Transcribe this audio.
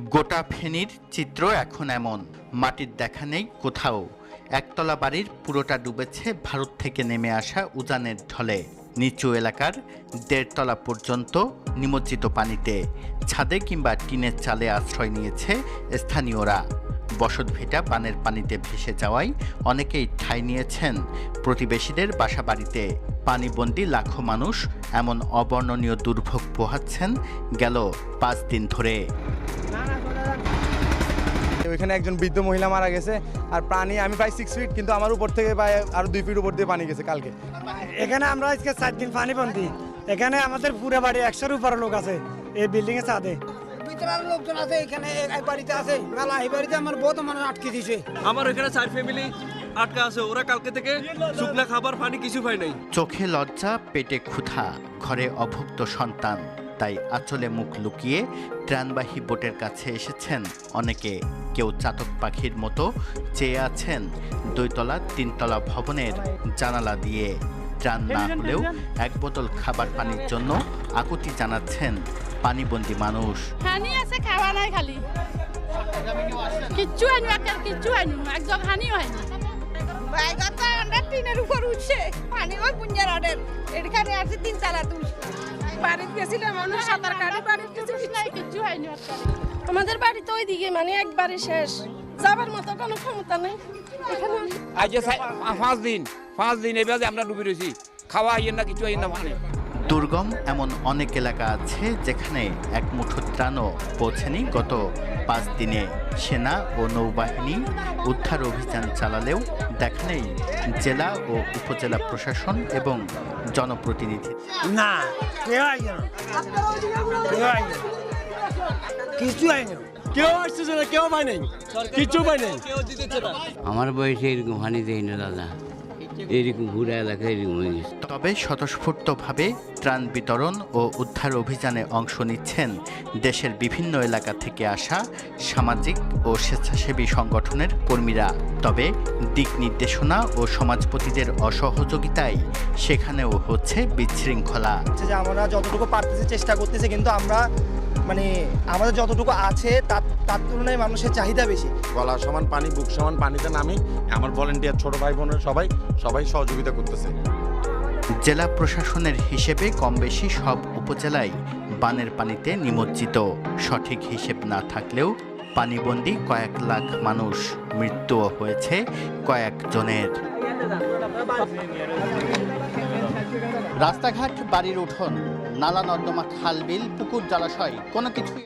গোটা ফেনীর চিত্র এখন এমন। মাটির দেখা নেই কোথাও। একতলা বাড়ির পুরোটা ডুবেছে ভারত থেকে নেমে আসা উজানের ঢলে। নিচু এলাকার দেড়তলা পর্যন্ত নিমজ্জিত পানিতে ছাদে কিংবা টিনের চালে আশ্রয় নিয়েছে স্থানীয়রা। বসতভিটা বানের পানিতে ভেসে যাওয়ায় অনেকেই ঠাঁই নিয়েছেন প্রতিবেশীদের বাসাবাড়িতে। পানিবন্দী লাখো মানুষ এমন অবর্ণনীয় দুর্ভোগ পোহাচ্ছেন গেল পাঁচ দিন ধরে। ওইখানে একজন বৃদ্ধ মহিলা মারা গেছে আর পানি আমি প্রায় সিক্স ফিট কিন্তু আমার উপর থেকে প্রায় আরও দুই ফিট উপর দিয়ে পানি গেছে কালকে। এখানে আমরা আজকে চার দিন পানি বন্দি এখানে আমাদের পুরো বাড়ি একশোর উপরে লোক আছে এই বিল্ডিং এর ছাদে। ভিতরের লোকজন আছে এখানে এক বাড়িতে আছে। মেলা এই বাড়িতে আমার বহুত মানুষ আটকে দিছে। আমার ওখানে চার ফ্যামিলি আটকা আছে ওরা কালকে থেকে শুকনা খাবার পানি কিছু পায় নাই। চোখে লজ্জা পেটে ক্ষুধা ঘরে অভুক্ত সন্তান। তাই আঁচলে মুখ লুকিয়ে ত্রাণবাহী বোটের কাছে এসেছেন অনেকে। কেউ চাতক পাখির মতো চেয়ে আছেন দুইতলা তিনতলা ভবনের জানালা দিয়ে। ত্রাণ না হলেও এক বোতল খাবার পানির জন্য আকুতি জানাচ্ছেন পানিবন্দি মানুষ। হানি আছে খাওয়া নাই খালি। কিচ্ছু আনু কিচ্ছু আনু একজন হানিও হয়নি বাইগত আমরা টিনের উপর উঠছে পানি ওই পুঞ্জার অর্ডার এখানে আছে তিন বাড়িতে গেছিলাম মানুষ সাঁতার কাটে বাড়িতে কিছু নাই কিচ্ছু হয়নি একটা আমাদের বাড়ি তো ওইদিকে মানে একবারে শেষ। যাবার মতো কোনো ক্ষমতা নেই। এখানে আজ পাঁচ দিন পাঁচ দিন এবার আমরা ডুবে রয়েছি খাওয়া আইয়েন না কিছু না মানে। দুর্গম এমন অনেক এলাকা আছে যেখানে এক মুঠো ত্রাণও পৌঁছেনি গত পাঁচ দিনে। সেনা ও নৌবাহিনী উদ্ধার অভিযান চালালেও দেখা নেই জেলা ও উপজেলা প্রশাসন এবং জনপ্রতিনিধি। না। কিছু আইন কেউ আসতেছে না কেউ পায় নাই। কিছু পায় নাই। আমার বয়সে এরকম হানি দেয় না দাদা। এরকম ঘুরে এলাকায় এরকম হয়ে গেছে। তবে স্বতঃস্ফূর্তভাবে ত্রাণ বিতরণ ও উদ্ধার অভিযানে অংশ নিচ্ছেন দেশের বিভিন্ন এলাকা থেকে আসা সামাজিক ও স্বেচ্ছাসেবী সংগঠনের কর্মীরা। তবে দিক নির্দেশনা ও সমাজপতিদের অসহযোগিতায় সেখানেও হচ্ছে বিশৃঙ্খলা। আমরা যতটুকু পারতেছি চেষ্টা করতেছি কিন্তু আমরা মানে আমাদের যতটুকু আছে তার তার তুলনায় মানুষের চাহিদা বেশি। গলা সমান পানি বুক সমান পানিতে নামি আমার ভলেন্টিয়ার ছোট ভাই বোনের সবাই সবাই সহযোগিতা করতেছে। জেলা প্রশাসনের হিসেবে কম বেশি সব উপজেলায় বানের পানিতে নিমজ্জিত। সঠিক হিসেব না থাকলেও পানিবন্দি কয়েক লাখ মানুষ মৃত্যুও হয়েছে কয়েকজনের রাস্তাঘাট বাড়ির উঠোন। নালা নর্দমা খাল বিল পুকুর জলাশয় কোনো কিছুই।